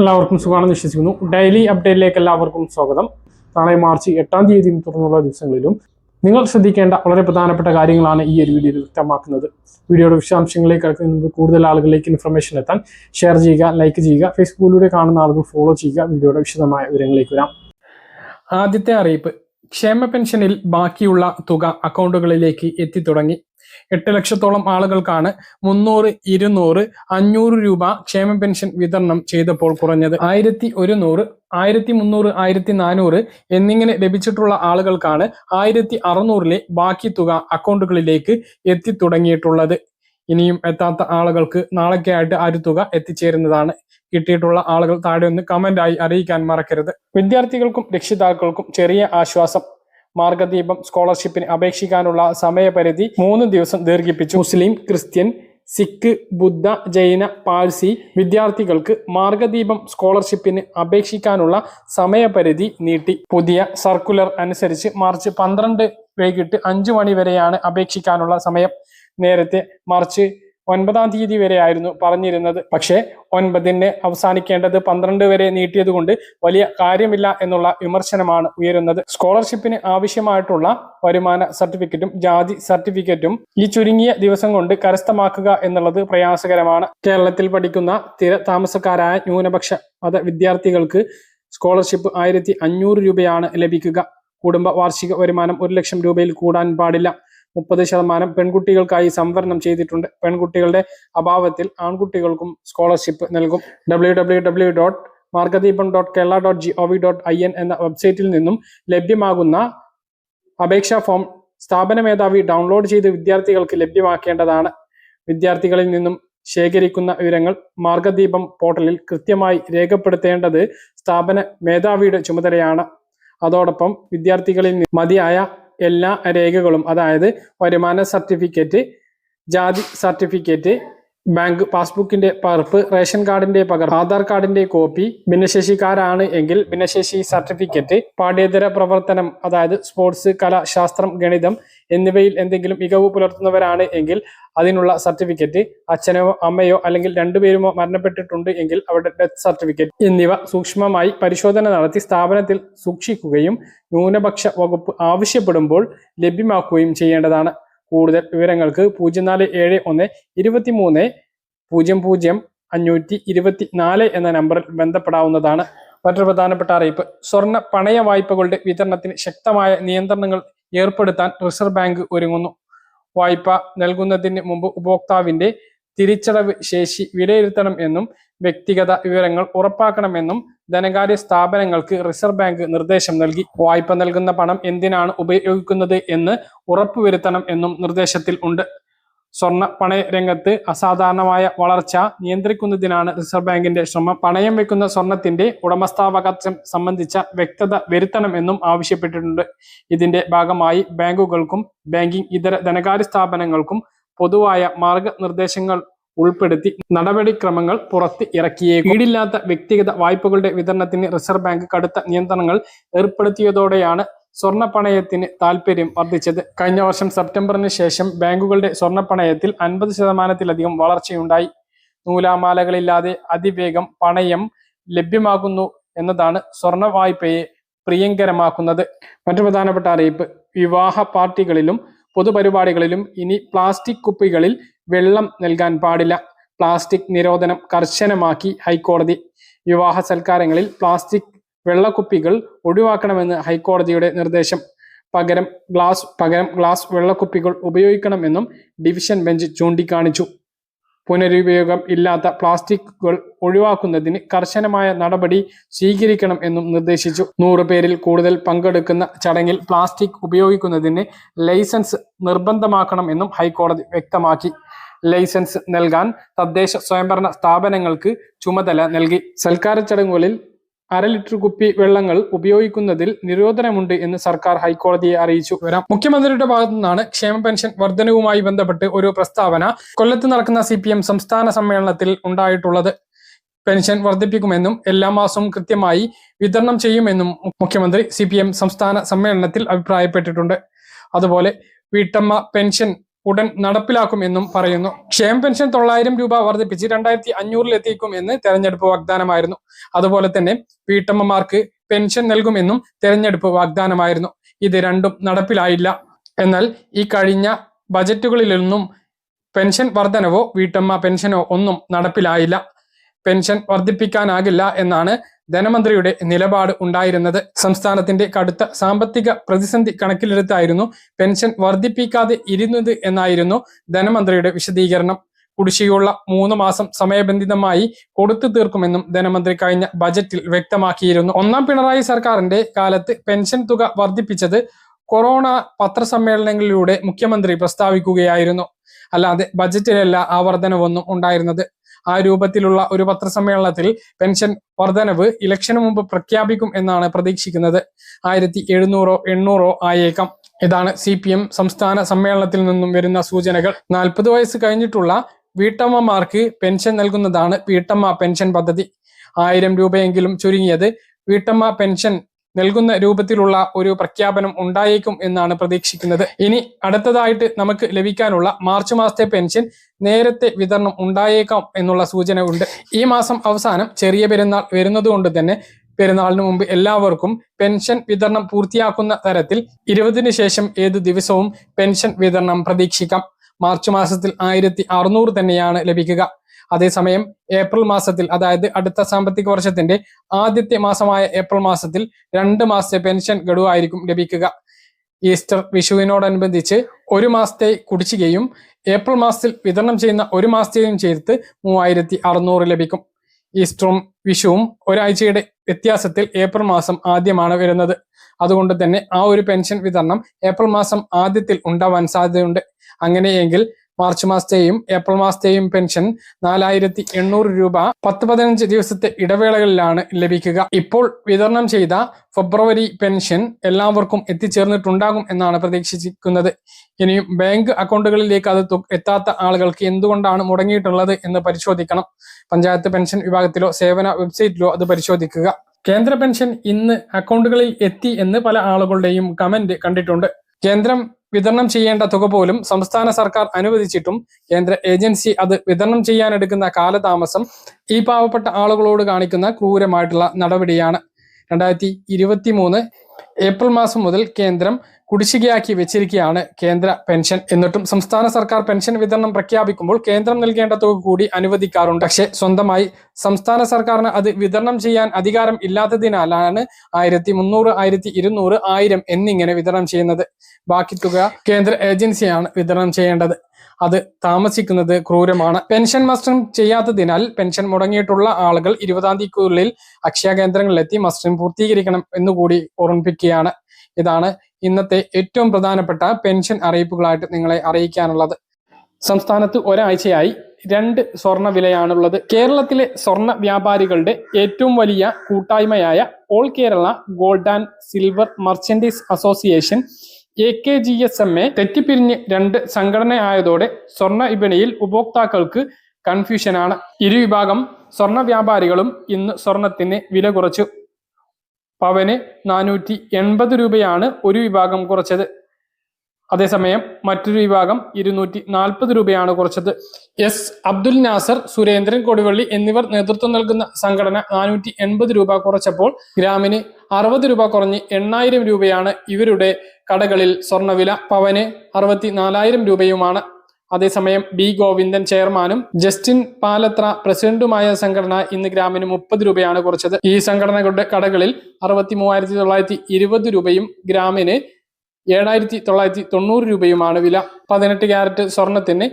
എല്ലാവർക്കും സുഖമാണെന്ന് വിശ്വസിക്കുന്നു. ഡെയിലി അപ്ഡേറ്റിലേക്ക് എല്ലാവർക്കും സ്വാഗതം. നാളെ മാർച്ച് എട്ടാം തീയതിയും തുടർന്നുള്ള ദിവസങ്ങളിലും നിങ്ങൾ ശ്രദ്ധിക്കേണ്ട വളരെ പ്രധാനപ്പെട്ട കാര്യങ്ങളാണ് ഈ ഒരു വീഡിയോയിൽ വ്യക്തമാക്കുന്നത്. വീഡിയോയുടെ വിശദാംശങ്ങളിലേക്ക് കൂടുതൽ ആളുകളിലേക്ക് ഇൻഫർമേഷൻ എത്താൻ ഷെയർ ചെയ്യുക ലൈക്ക് ചെയ്യുക ഫേസ്ബുക്കിലൂടെ കാണുന്ന ആളുകൾ ഫോളോ ചെയ്യുക. വീഡിയോയുടെ വിശദമായ വിവരങ്ങളിലേക്ക് വരാം. ആദ്യത്തെ അറിയിപ്പ്. ക്ഷേമ പെൻഷനിൽ ബാക്കിയുള്ള തുക അക്കൗണ്ടുകളിലേക്ക് എത്തിത്തുടങ്ങി. എട്ട് ലക്ഷത്തോളം ആളുകൾക്കാണ് മുന്നൂറ് ഇരുന്നൂറ് അഞ്ഞൂറ് രൂപ ക്ഷേമ പെൻഷൻ വിതരണം ചെയ്തപ്പോൾ കുറഞ്ഞത്. ആയിരത്തി ഒരുന്നൂറ് ആയിരത്തി മുന്നൂറ് ആയിരത്തി നാനൂറ് എന്നിങ്ങനെ ലഭിച്ചിട്ടുള്ള ആളുകൾക്കാണ് ആയിരത്തി അറുന്നൂറിലെ ബാക്കി തുക അക്കൗണ്ടുകളിലേക്ക് എത്തിത്തുടങ്ങിയിട്ടുള്ളത്. ഇനിയും എത്താത്ത ആളുകൾക്ക് നാളൊക്കെയായിട്ട് ആ ഒരു തുക എത്തിച്ചേരുന്നതാണ്. കിട്ടിയിട്ടുള്ള ആളുകൾ താഴെ ഒന്ന് കമന്റ് ആയി അറിയിക്കാൻ മറക്കരുത്. വിദ്യാർത്ഥികൾക്കും രക്ഷിതാക്കൾക്കും ചെറിയ ആശ്വാസം. മാർഗദീപം സ്കോളർഷിപ്പിന് അപേക്ഷിക്കാനുള്ള സമയപരിധി മൂന്ന് ദിവസം ദീർഘിപ്പിച്ചു. മുസ്ലിം ക്രിസ്ത്യൻ സിഖ് ബുദ്ധ ജൈന പാഴ്സി വിദ്യാർത്ഥികൾക്ക് മാർഗദീപം സ്കോളർഷിപ്പിന് അപേക്ഷിക്കാനുള്ള സമയപരിധി നീട്ടി. പുതിയ സർക്കുലർ അനുസരിച്ച് മാർച്ച് പന്ത്രണ്ട് വൈകിട്ട് അഞ്ചു മണി വരെയാണ് അപേക്ഷിക്കാനുള്ള സമയം. നേരത്തെ മാർച്ച് ഒൻപതാം തീയതി വരെ ആയിരുന്നു പറഞ്ഞിരുന്നത്. പക്ഷേ ഒൻപതിന് അവസാനിക്കേണ്ടത് പന്ത്രണ്ട് വരെ നീട്ടിയതുകൊണ്ട് വലിയ കാര്യമില്ല എന്നുള്ള വിമർശനമാണ് ഉയരുന്നത്. സ്കോളർഷിപ്പിന് ആവശ്യമായിട്ടുള്ള വരുമാന സർട്ടിഫിക്കറ്റും ജാതി സർട്ടിഫിക്കറ്റും ഈ ചുരുങ്ങിയ ദിവസം കൊണ്ട് കരസ്ഥമാക്കുക എന്നുള്ളത് പ്രയാസകരമാണ്. കേരളത്തിൽ പഠിക്കുന്ന തിര താമസക്കാരായ ന്യൂനപക്ഷ മത വിദ്യാർത്ഥികൾക്ക് സ്കോളർഷിപ്പ് ആയിരത്തി അഞ്ഞൂറ് രൂപയാണ് ലഭിക്കുക. കുടുംബ വാർഷിക വരുമാനം ഒരു ലക്ഷം രൂപയിൽ കൂടാൻ പാടില്ല. മുപ്പത് ശതമാനം പെൺകുട്ടികൾക്കായി സംവരണം ചെയ്തിട്ടുണ്ട്. പെൺകുട്ടികളുടെ അഭാവത്തിൽ ആൺകുട്ടികൾക്കും സ്കോളർഷിപ്പ് നൽകും. W W W dot Margadeepam dot Kerala dot G O V dot I N എന്ന വെബ്സൈറ്റിൽ നിന്നും ലഭ്യമാകുന്ന അപേക്ഷാ ഫോം സ്ഥാപന മേധാവി ഡൗൺലോഡ് ചെയ്ത് വിദ്യാർത്ഥികൾക്ക് ലഭ്യമാക്കേണ്ടതാണ്. വിദ്യാർത്ഥികളിൽ നിന്നും ശേഖരിക്കുന്ന വിവരങ്ങൾ മാർഗദീപം പോർട്ടലിൽ കൃത്യമായി രേഖപ്പെടുത്തേണ്ടത് സ്ഥാപന മേധാവിയുടെ ചുമതലയാണ്. അതോടൊപ്പം വിദ്യാർത്ഥികളിൽ മതിയായ എല്ലാ രേഖകളും അതായത് വരുമാന സർട്ടിഫിക്കറ്റ് ജാതി സർട്ടിഫിക്കറ്റ് ബാങ്ക് പാസ്ബുക്കിന്റെ പകർപ്പ് റേഷൻ കാർഡിന്റെ പകർപ്പ് ആധാർ കാർഡിന്റെ കോപ്പി ഭിന്നശേഷിക്കാരാണ് എങ്കിൽ ഭിന്നശേഷി സർട്ടിഫിക്കറ്റ് പാഠ്യേതര പ്രവർത്തനം അതായത് സ്പോർട്സ് കല ശാസ്ത്രം ഗണിതം എന്നിവയിൽ എന്തെങ്കിലും മികവ് പുലർത്തുന്നവരാണ് എങ്കിൽ അതിനുള്ള സർട്ടിഫിക്കറ്റ് അച്ഛനോ അമ്മയോ അല്ലെങ്കിൽ രണ്ടുപേരുമോ മരണപ്പെട്ടിട്ടുണ്ട് എങ്കിൽ അവരുടെ ഡെത്ത് സർട്ടിഫിക്കറ്റ് എന്നിവ സൂക്ഷ്മമായി പരിശോധന നടത്തി സ്ഥാപനത്തിൽ സൂക്ഷിക്കുകയും ന്യൂനപക്ഷ വകുപ്പ് ആവശ്യപ്പെടുമ്പോൾ ലഭ്യമാക്കുകയും ചെയ്യേണ്ടതാണ്. കൂടുതൽ വിവരങ്ങൾക്ക് പൂജ്യം നാല് ഏഴ് ഒന്ന് ഇരുപത്തി മൂന്ന് പൂജ്യം പൂജ്യം അഞ്ഞൂറ്റി ഇരുപത്തി നാല് എന്ന നമ്പറിൽ ബന്ധപ്പെടാവുന്നതാണ്. മറ്റൊരു പ്രധാനപ്പെട്ട അറിയിപ്പ്. സ്വർണ പണയ വായ്പകളുടെ വിതരണത്തിന് ശക്തമായ നിയന്ത്രണങ്ങൾ ഏർപ്പെടുത്താൻ റിസർവ് ബാങ്ക് ഒരുങ്ങുന്നു. വായ്പ നൽകുന്നതിന് മുമ്പ് ഉപഭോക്താവിന്റെ തിരിച്ചടവ് ശേഷി വിലയിരുത്തണം എന്നും വ്യക്തിഗത വിവരങ്ങൾ ഉറപ്പാക്കണമെന്നും ധനകാര്യ സ്ഥാപനങ്ങൾക്ക് റിസർവ് ബാങ്ക് നിർദ്ദേശം നൽകി. വായ്പ നൽകുന്ന പണം എന്തിനാണ് ഉപയോഗിക്കുന്നത് എന്ന് ഉറപ്പുവരുത്തണം എന്നും നിർദ്ദേശത്തിൽ ഉണ്ട്. സ്വർണ പണയ രംഗത്ത് അസാധാരണമായ വളർച്ച നിയന്ത്രിക്കുന്നതിനാണ് റിസർവ് ബാങ്കിന്റെ ശ്രമം. പണയം വെക്കുന്ന സ്വർണത്തിന്റെ ഉടമസ്ഥാവകാശം സംബന്ധിച്ച വ്യക്തത വരുത്തണമെന്നും ആവശ്യപ്പെട്ടിട്ടുണ്ട്. ഇതിന്റെ ഭാഗമായി ബാങ്കുകൾക്കും ബാങ്കിംഗ് ഇതര ധനകാര്യ സ്ഥാപനങ്ങൾക്കും പൊതുവായ മാർഗനിർദ്ദേശങ്ങൾ ഉൾപ്പെടുത്തി നടപടിക്രമങ്ങൾ പുറത്ത് ഇറക്കിയേക്കും. ഈടില്ലാത്ത വ്യക്തിഗത വായ്പകളുടെ വിതരണത്തിന് റിസർവ് ബാങ്ക് കടുത്ത നിയന്ത്രണങ്ങൾ ഏർപ്പെടുത്തിയതോടെയാണ് സ്വർണ പണയത്തിന് താൽപര്യം വർദ്ധിച്ചത്. കഴിഞ്ഞ വർഷം സെപ്റ്റംബറിന് ശേഷം ബാങ്കുകളുടെ സ്വർണ പണയത്തിൽ അൻപത് ശതമാനത്തിലധികം വളർച്ചയുണ്ടായി. നൂലാമാലകളില്ലാതെ അതിവേഗം പണയം ലഭ്യമാകുന്നു എന്നതാണ് സ്വർണ വായ്പയെ പ്രിയങ്കരമാക്കുന്നത്. മറ്റു പ്രധാനപ്പെട്ട അറിയിപ്പ് വിവാഹ പാർട്ടികളിലും പൊതുപരിപാടികളിലും ഇനി പ്ലാസ്റ്റിക് കുപ്പികളിൽ വെള്ളം നൽകാൻ പാടില്ല. പ്ലാസ്റ്റിക് നിരോധനം കർശനമാക്കി ഹൈക്കോടതി. വിവാഹ സൽക്കാരങ്ങളിൽ പ്ലാസ്റ്റിക് വെള്ളക്കുപ്പികൾ ഒഴിവാക്കണമെന്ന് ഹൈക്കോടതിയുടെ നിർദ്ദേശം. പകരം ഗ്ലാസ് പകരം ഗ്ലാസ് വെള്ളക്കുപ്പികൾ ഉപയോഗിക്കണമെന്നും ഡിവിഷൻ ബെഞ്ച് ചൂണ്ടിക്കാണിച്ചു. പുനരുപയോഗം ഇല്ലാത്ത പ്ലാസ്റ്റിക്കുകൾ ഒഴിവാക്കുന്നതിന് കർശനമായ നടപടി സ്വീകരിക്കണം എന്നും നിർദ്ദേശിച്ചു. നൂറ് പേരിൽ കൂടുതൽ പങ്കെടുക്കുന്ന ചടങ്ങിൽ പ്ലാസ്റ്റിക് ഉപയോഗിക്കുന്നതിന് ലൈസൻസ് നിർബന്ധമാക്കണം എന്നും ഹൈക്കോടതി വ്യക്തമാക്കി. ലൈസൻസ് നൽകാൻ തദ്ദേശ സ്വയംഭരണ സ്ഥാപനങ്ങൾക്ക് ചുമതല നൽകി. സൽക്കാര ചടങ്ങുകളിൽ അര ലിറ്റർ കുപ്പി വെള്ളങ്ങൾ ഉപയോഗിക്കുന്നതിൽ നിരോധനമുണ്ട് എന്ന് സർക്കാർ ഹൈക്കോടതിയെ അറിയിച്ചു. വരാം മുഖ്യമന്ത്രിയുടെ ഭാഗത്തു നിന്നാണ് ക്ഷേമ പെൻഷൻ വർധനവുമായി ബന്ധപ്പെട്ട് ഒരു പ്രസ്താവന കൊല്ലത്ത് നടക്കുന്ന സി സംസ്ഥാന സമ്മേളനത്തിൽ ഉണ്ടായിട്ടുള്ളത്. പെൻഷൻ വർദ്ധിപ്പിക്കുമെന്നും എല്ലാ മാസവും കൃത്യമായി വിതരണം ചെയ്യുമെന്നും മുഖ്യമന്ത്രി സി സംസ്ഥാന സമ്മേളനത്തിൽ അഭിപ്രായപ്പെട്ടിട്ടുണ്ട്. അതുപോലെ വീട്ടമ്മ പെൻഷൻ ഉടൻ നടപ്പിലാക്കുമെന്നും പറയുന്നു. ക്ഷേമ പെൻഷൻ തൊള്ളായിരം രൂപ വർദ്ധിപ്പിച്ച് രണ്ടായിരത്തി അഞ്ഞൂറിലെത്തിക്കും എന്ന് തെരഞ്ഞെടുപ്പ് വാഗ്ദാനമായിരുന്നു. അതുപോലെ തന്നെ വീട്ടമ്മമാർക്ക് പെൻഷൻ നൽകുമെന്നും തെരഞ്ഞെടുപ്പ് വാഗ്ദാനമായിരുന്നു. ഇത് രണ്ടും നടപ്പിലായില്ല. എന്നാൽ ഈ കഴിഞ്ഞ ബജറ്റുകളിലൊന്നും പെൻഷൻ വർധനവോ വീട്ടമ്മ പെൻഷനോ ഒന്നും നടപ്പിലായില്ല. പെൻഷൻ വർദ്ധിപ്പിക്കാനാകില്ല എന്നാണ് ധനമന്ത്രിയുടെ നിലപാട് ഉണ്ടായിരുന്നത് സംസ്ഥാനത്തിന്റെ കടുത്ത സാമ്പത്തിക പ്രതിസന്ധി കണക്കിലെടുത്തായിരുന്നു. പെൻഷൻ വർദ്ധിപ്പിക്കാതെ ഇരുന്നത് എന്നായിരുന്നു ധനമന്ത്രിയുടെ വിശദീകരണം. കുടിശ്ശികയുള്ള മൂന്ന് മാസം സമയബന്ധിതമായി കൊടുത്തു തീർക്കുമെന്നും ധനമന്ത്രി കഴിഞ്ഞ ബജറ്റിൽ വ്യക്തമാക്കിയിരുന്നു. ഒന്നാം പിണറായി സർക്കാരിന്റെ കാലത്ത് പെൻഷൻ തുക വർദ്ധിപ്പിച്ചത് കൊറോണ പത്രസമ്മേളനങ്ങളിലൂടെ മുഖ്യമന്ത്രി പ്രസ്താവിക്കുകയായിരുന്നു. അല്ലാതെ ബജറ്റിലല്ല ആ വർധനവൊന്നും ഉണ്ടായിരുന്നത്. ആ രൂപത്തിലുള്ള ഒരു പത്രസമ്മേളനത്തിൽ പെൻഷൻ വർധനവ് ഇലക്ഷന് മുമ്പ് പ്രഖ്യാപിക്കും എന്നാണ് പ്രതീക്ഷിക്കുന്നത്. ആയിരത്തി എഴുന്നൂറോ എണ്ണൂറോ ആയേക്കാം. ഇതാണ് സി പി എം സംസ്ഥാന സമ്മേളനത്തിൽ നിന്നും വരുന്ന സൂചനകൾ. നാൽപ്പത് വയസ്സ് കഴിഞ്ഞിട്ടുള്ള വീട്ടമ്മമാർക്ക് പെൻഷൻ നൽകുന്നതാണ് വീട്ടമ്മ പെൻഷൻ പദ്ധതി. ആയിരം രൂപയെങ്കിലും ചുരുങ്ങിയത് വീട്ടമ്മ പെൻഷൻ നൽകുന്ന രൂപത്തിലുള്ള ഒരു പ്രഖ്യാപനം ഉണ്ടായേക്കും എന്നാണ് പ്രതീക്ഷിക്കുന്നത്. ഇനി അടുത്തതായിട്ട് നമുക്ക് ലഭിക്കാനുള്ള മാർച്ച് മാസത്തെ പെൻഷൻ നേരത്തെ വിതരണം ഉണ്ടായേക്കാം എന്നുള്ള സൂചന ഉണ്ട്. ഈ മാസം അവസാനം ചെറിയ പെരുന്നാൾ വരുന്നതുകൊണ്ട് തന്നെ പെരുന്നാളിന് മുമ്പ് എല്ലാവർക്കും പെൻഷൻ വിതരണം പൂർത്തിയാക്കുന്ന തരത്തിൽ ഇരുപതിന് ശേഷം ഏത് ദിവസവും പെൻഷൻ വിതരണം പ്രതീക്ഷിക്കാം. മാർച്ച് മാസത്തിൽ ആയിരത്തി തന്നെയാണ് ലഭിക്കുക. അതേസമയം ഏപ്രിൽ മാസത്തിൽ അതായത് അടുത്ത സാമ്പത്തിക വർഷത്തിന്റെ ആദ്യത്തെ മാസമായ ഏപ്രിൽ മാസത്തിൽ രണ്ട് മാസത്തെ പെൻഷൻ ഗഡുവായിരിക്കും ലഭിക്കുക. ഈസ്റ്റർ വിഷുവിനോടനുബന്ധിച്ച് ഒരു മാസത്തെ കുടിശ്ശികയും ഏപ്രിൽ മാസത്തിൽ വിതരണം ചെയ്യുന്ന ഒരു മാസത്തെയും ചേർത്ത് മൂവായിരത്തി അറുന്നൂറ് ലഭിക്കും. ഈസ്റ്ററും വിഷുവും ഒരാഴ്ചയുടെ വ്യത്യാസത്തിൽ ഏപ്രിൽ മാസം ആദ്യമാണ് വരുന്നത്. അതുകൊണ്ട് തന്നെ ആ ഒരു പെൻഷൻ വിതരണം ഏപ്രിൽ മാസം ആദ്യത്തിൽ ഉണ്ടാവാൻ സാധ്യതയുണ്ട്. അങ്ങനെയെങ്കിൽ മാർച്ച് മാസത്തെയും ഏപ്രിൽ മാസത്തെയും പെൻഷൻ നാലായിരത്തി എണ്ണൂറ് രൂപ പത്ത് പതിനഞ്ച് ദിവസത്തെ ഇടവേളകളിലാണ് ലഭിക്കുക. ഇപ്പോൾ വിതരണം ചെയ്ത ഫെബ്രുവരി പെൻഷൻ എല്ലാവർക്കും എത്തിച്ചേർന്നിട്ടുണ്ടാകും എന്നാണ് പ്രതീക്ഷിക്കുന്നത് ഇനിയും ബാങ്ക് അക്കൗണ്ടുകളിലേക്ക് അത് എത്താത്ത ആളുകൾക്ക് എന്തുകൊണ്ടാണ് മുടങ്ങിയിട്ടുള്ളത് എന്ന് പരിശോധിക്കണം. പഞ്ചായത്ത് പെൻഷൻ വിഭാഗത്തിലോ സേവന വെബ്സൈറ്റിലോ അത് പരിശോധിക്കുക. കേന്ദ്ര പെൻഷൻ ഇന്ന് അക്കൗണ്ടുകളിൽ എത്തി എന്ന് പല ആളുകളുടെയും കമന്റ് കണ്ടിട്ടുണ്ട്. കേന്ദ്രം വിതരണം ചെയ്യേണ്ട തുക പോലും സംസ്ഥാന സർക്കാർ അനുവദിച്ചിട്ടും കേന്ദ്ര ഏജൻസി അത് വിതരണം ചെയ്യാൻ എടുക്കുന്ന കാലതാമസം ഈ പാവപ്പെട്ട ആളുകളോട് കാണിക്കുന്ന ക്രൂരമായിട്ടുള്ള നടപടിയാണ്. രണ്ടായിരത്തി ഇരുപത്തി മൂന്ന് ഏപ്രിൽ മാസം മുതൽ കേന്ദ്രം കുടിശ്ശികയാക്കി വെച്ചിരിക്കുകയാണ് കേന്ദ്ര പെൻഷൻ. എന്നിട്ടും സംസ്ഥാന സർക്കാർ പെൻഷൻ വിതരണം പ്രഖ്യാപിക്കുമ്പോൾ കേന്ദ്രം നൽകേണ്ട തുക കൂടി അനുവദിക്കാറുണ്ട്. പക്ഷേ സ്വന്തമായി സംസ്ഥാന സർക്കാരിന് അത് വിതരണം ചെയ്യാൻ അധികാരം ഇല്ലാത്തതിനാലാണ് ആയിരത്തി മുന്നൂറ് ആയിരത്തി ഇരുന്നൂറ് ആയിരം എന്നിങ്ങനെ വിതരണം ചെയ്യുന്നത്. ബാക്കി തുക കേന്ദ്ര ഏജൻസിയാണ് വിതരണം ചെയ്യേണ്ടത്. അത് താമസിക്കുന്നത് ക്രൂരമാണ്. പെൻഷൻ മസ്റ്ററിംഗ് ചെയ്യാത്തതിനാൽ പെൻഷൻ മുടങ്ങിയിട്ടുള്ള ആളുകൾ ഇരുപതാം തീയതിക്കുള്ളിൽ അക്ഷയ കേന്ദ്രങ്ങളിലെത്തി മസ്റ്ററിംഗ് പൂർത്തീകരിക്കണം എന്നുകൂടി ഓർമ്മിപ്പിക്കുകയാണ്. ഇതാണ് ഇന്നത്തെ ഏറ്റവും പ്രധാനപ്പെട്ട പെൻഷൻ അറിയിപ്പുകളായിട്ട് നിങ്ങളെ അറിയിക്കാനുള്ളത്. സംസ്ഥാനത്ത് ഒരാഴ്ചയായി രണ്ട് സ്വർണ വിലയാണുള്ളത്. കേരളത്തിലെ സ്വർണ വ്യാപാരികളുടെ ഏറ്റവും വലിയ കൂട്ടായ്മയായ all Kerala gold and silver merchandise association A K G S M A തെറ്റിപ്പിരിഞ്ഞ് രണ്ട് സംഘടനയായതോടെ സ്വർണ വിപണിയിൽ ഉപഭോക്താക്കൾക്ക് കൺഫ്യൂഷനാണ്. ഇരുവിഭാഗം സ്വർണ വ്യാപാരികളും ഇന്ന് സ്വർണത്തിന് വില കുറച്ചു. പവന് നാനൂറ്റി എൺപത് രൂപയാണ് ഒരു വിഭാഗം കുറച്ചത്. അതേസമയം മറ്റൊരു വിഭാഗം ഇരുന്നൂറ്റി നാൽപ്പത് രൂപയാണ് കുറച്ചത്. എസ് അബ്ദുൽ നാസർ സുരേന്ദ്രൻ കൊടുവള്ളി എന്നിവർ നേതൃത്വം നൽകുന്ന സംഘടന നാനൂറ്റി എൺപത് രൂപ കുറച്ചപ്പോൾ ഗ്രാമിന് അറുപത് രൂപ കുറഞ്ഞ് എണ്ണായിരം രൂപയാണ് ഇവരുടെ കടകളിൽ സ്വർണവില. പവന് അറുപത്തി നാലായിരം രൂപയുമാണ്. അതേസമയം ബി ഗോവിന്ദൻ ചെയർമാനും ജസ്റ്റിൻ പാലത്ര പ്രസിഡന്റുമായ സംഘടന ഇന്ന് ഗ്രാമിന് മുപ്പത് രൂപയാണ് കുറച്ചത്. ഈ സംഘടനകളുടെ കടകളിൽ അറുപത്തി മൂവായിരത്തി തൊള്ളായിരത്തി ഇരുപത് രൂപയും ഗ്രാമിന് ഏഴായിരത്തി തൊള്ളായിരത്തി തൊണ്ണൂറ് രൂപയുമാണ് വില. പതിനെട്ട് ക്യാരറ്റ് സ്വർണത്തിന്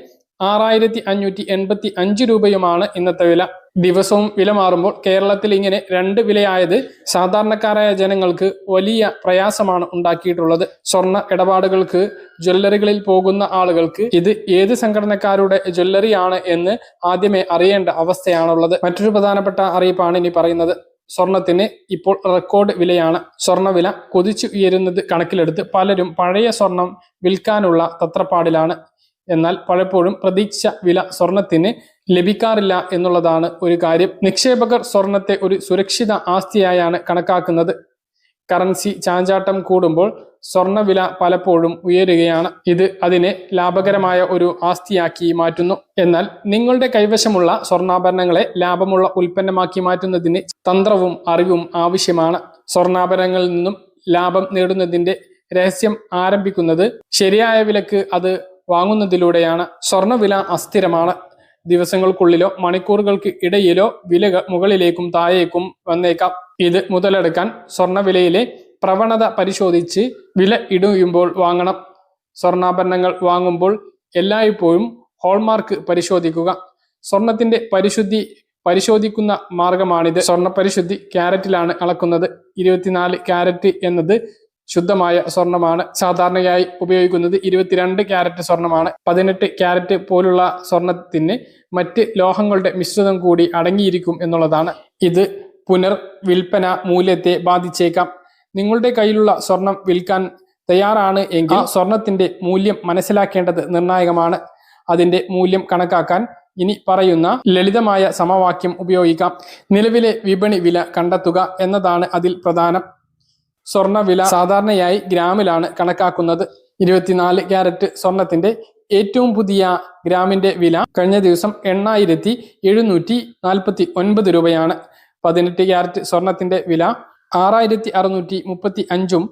ആറായിരത്തി അഞ്ഞൂറ്റി എൺപത്തി അഞ്ച് രൂപയുമാണ് ഇന്നത്തെ വില. ദിവസവും വില മാറുമ്പോൾ കേരളത്തിൽ ഇങ്ങനെ രണ്ട് വിലയായത് സാധാരണക്കാരായ ജനങ്ങൾക്ക് വലിയ പ്രയാസമാണ് ഉണ്ടാക്കിയിട്ടുള്ളത്. സ്വർണ ഇടപാടുകൾക്ക് ജ്വല്ലറികളിൽ പോകുന്ന ആളുകൾക്ക് ഇത് ഏത് സംഘടനക്കാരുടെ ജ്വല്ലറിയാണ് എന്ന് ആദ്യമേ അറിയേണ്ട അവസ്ഥയാണുള്ളത്. മറ്റൊരു പ്രധാനപ്പെട്ട അറിയിപ്പാണ് ഇനി പറയുന്നത്. സ്വർണത്തിന് ഇപ്പോൾ റെക്കോർഡ് വിലയാണ്. സ്വർണവില കുതിച്ചു ഉയരുന്നത് കണക്കിലെടുത്ത് പലരും പഴയ സ്വർണം വിൽക്കാനുള്ള തത്രപ്പാടിലാണ്. എന്നാൽ പലപ്പോഴും പ്രതീക്ഷ വില സ്വർണത്തിന് ലഭിക്കാറില്ല എന്നുള്ളതാണ് ഒരു കാര്യം. നിക്ഷേപകർ സ്വർണത്തെ ഒരു സുരക്ഷിത ആസ്തിയായാണ് കണക്കാക്കുന്നത്. കറൻസി ചാഞ്ചാട്ടം കൂടുമ്പോൾ സ്വർണവില പലപ്പോഴും ഉയരുകയാണ്. ഇത് അതിനെ ലാഭകരമായ ഒരു ആസ്തിയാക്കി മാറ്റുന്നു. എന്നാൽ നിങ്ങളുടെ കൈവശമുള്ള സ്വർണാഭരണങ്ങളെ ലാഭമുള്ള ഉൽപ്പന്നമാക്കി മാറ്റുന്നതിന് തന്ത്രവും അറിവും ആവശ്യമാണ്. സ്വർണാഭരണങ്ങളിൽ നിന്നും ലാഭം നേടുന്നതിന്റെ രഹസ്യം ആരംഭിക്കുന്നത് ശരിയായ വിലക്ക് അത് വാങ്ങുന്നതിലൂടെയാണ് സ്വർണവില അസ്ഥിരമാണ്. ദിവസങ്ങൾക്കുള്ളിലോ മണിക്കൂറുകൾക്ക് ഇടയിലോ വില മുകളിലേക്കും താഴേക്കും വന്നേക്കാം. ഇത് മുതലെടുക്കാൻ സ്വർണവിലയിലെ പ്രവണത പരിശോധിച്ച് വില ഇടിയുമ്പോൾ വാങ്ങണം. സ്വർണാഭരണങ്ങൾ വാങ്ങുമ്പോൾ എല്ലായ്പ്പോഴും ഹോൾമാർക്ക് പരിശോധിക്കുക. സ്വർണത്തിന്റെ പരിശുദ്ധി പരിശോധിക്കുന്ന മാർഗമാണിത്. സ്വർണ പരിശുദ്ധി ക്യാരറ്റിലാണ് അളക്കുന്നത്. ഇരുപത്തിനാല് ക്യാരറ്റ് എന്നത് ശുദ്ധമായ സ്വർണമാണ് സാധാരണയായി ഉപയോഗിക്കുന്നത്. ഇരുപത്തിരണ്ട് ക്യാരറ്റ് സ്വർണമാണ്. പതിനെട്ട് ക്യാരറ്റ് പോലുള്ള സ്വർണത്തിന് മറ്റ് ലോഹങ്ങളുടെ മിശ്രിതം കൂടി അടങ്ങിയിരിക്കും എന്നുള്ളതാണ്. ഇത് പുനർ വിൽപ്പന മൂല്യത്തെ ബാധിച്ചേക്കാം. നിങ്ങളുടെ കയ്യിലുള്ള സ്വർണം വിൽക്കാൻ തയ്യാറാണ് എങ്കിൽ സ്വർണത്തിന്റെ മൂല്യം മനസ്സിലാക്കേണ്ടത് നിർണായകമാണ്. അതിന്റെ മൂല്യം കണക്കാക്കാൻ ഇനി പറയുന്ന ലളിതമായ സമവാക്യം ഉപയോഗിക്കാം. നിലവിലെ വിപണി വില കണ്ടെത്തുക എന്നതാണ് അതിൽ പ്രധാനം. സ്വർണ വില സാധാരണയായി ഗ്രാമിലാണ് കണക്കാക്കുന്നത്. ഇരുപത്തിനാല് ക്യാരറ്റ് സ്വർണത്തിന്റെ ഏറ്റവും പുതിയ ഗ്രാമിന്റെ വില കഴിഞ്ഞ ദിവസം എണ്ണായിരത്തി എഴുന്നൂറ്റി നാൽപ്പത്തി ഒൻപത് രൂപയാണ്. പതിനെട്ട് ക്യാരറ്റ് സ്വർണത്തിന്റെ വില ആറായിരത്തി അറുന്നൂറ്റി മുപ്പത്തി അഞ്ചും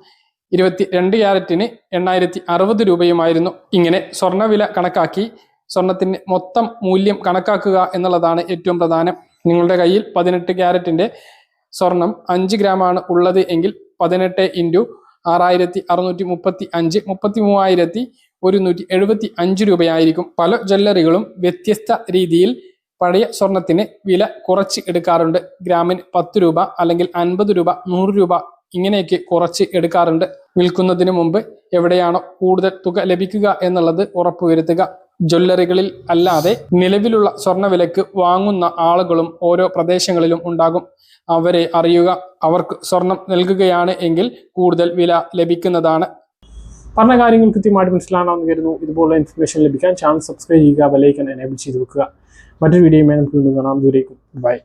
ഇരുപത്തി രണ്ട് ക്യാരറ്റിന് എണ്ണായിരത്തി അറുപത് രൂപയുമായിരുന്നു. ഇങ്ങനെ സ്വർണവില കണക്കാക്കി സ്വർണത്തിന് മൊത്തം മൂല്യം കണക്കാക്കുക എന്നുള്ളതാണ് ഏറ്റവും പ്രധാനം. നിങ്ങളുടെ കയ്യിൽ പതിനെട്ട് ക്യാരറ്റിന്റെ സ്വർണം അഞ്ച് ഗ്രാമാണ് ഉള്ളത് എങ്കിൽ പതിനെട്ട് ഇന്റു ആറായിരത്തി അറുന്നൂറ്റി മുപ്പത്തി അഞ്ച് മുപ്പത്തി മൂവായിരത്തി ഒരുന്നൂറ്റി എഴുപത്തി അഞ്ച് രൂപയായിരിക്കും. പല ജ്വല്ലറികളും വ്യത്യസ്ത രീതിയിൽ പഴയ സ്വർണത്തിന് വില കുറച്ച് എടുക്കാറുണ്ട്. ഗ്രാമിന് പത്ത് രൂപ അല്ലെങ്കിൽ അൻപത് രൂപ നൂറ് രൂപ ഇങ്ങനെയൊക്കെ കുറച്ച് എടുക്കാറുണ്ട്. വിൽക്കുന്നതിന് മുമ്പ് എവിടെയാണോ കൂടുതൽ തുക ലഭിക്കുക എന്നുള്ളത് ഉറപ്പുവരുത്തുക. ജ്വല്ലറികളിൽ അല്ലാതെ നിലവിലുള്ള സ്വർണവിലക്ക് വാങ്ങുന്ന ആളുകളും ഓരോ പ്രദേശങ്ങളിലും ഉണ്ടാകും. അവരെ അറിയുക അവർക്ക് സ്വർണം നൽകുകയാണ് എങ്കിൽ കൂടുതൽ വില ലഭിക്കുന്നതാണ്. പറഞ്ഞ കാര്യങ്ങൾ കൃത്യമായിട്ട് മനസ്സിലാണെന്ന് കരുതുന്നു. ഇതുപോലുള്ള ഇൻഫർമേഷൻ ലഭിക്കാൻ ചാനൽ സബ്സ്ക്രൈബ് ചെയ്യുക ബെലൈക്കൻ എനേബിൾ ചെയ്ത് വെക്കുക. മറ്റൊരു വീഡിയോയുമായി നമുക്ക് വീണ്ടും കാണാം. ദൂരേക്കും ബൈ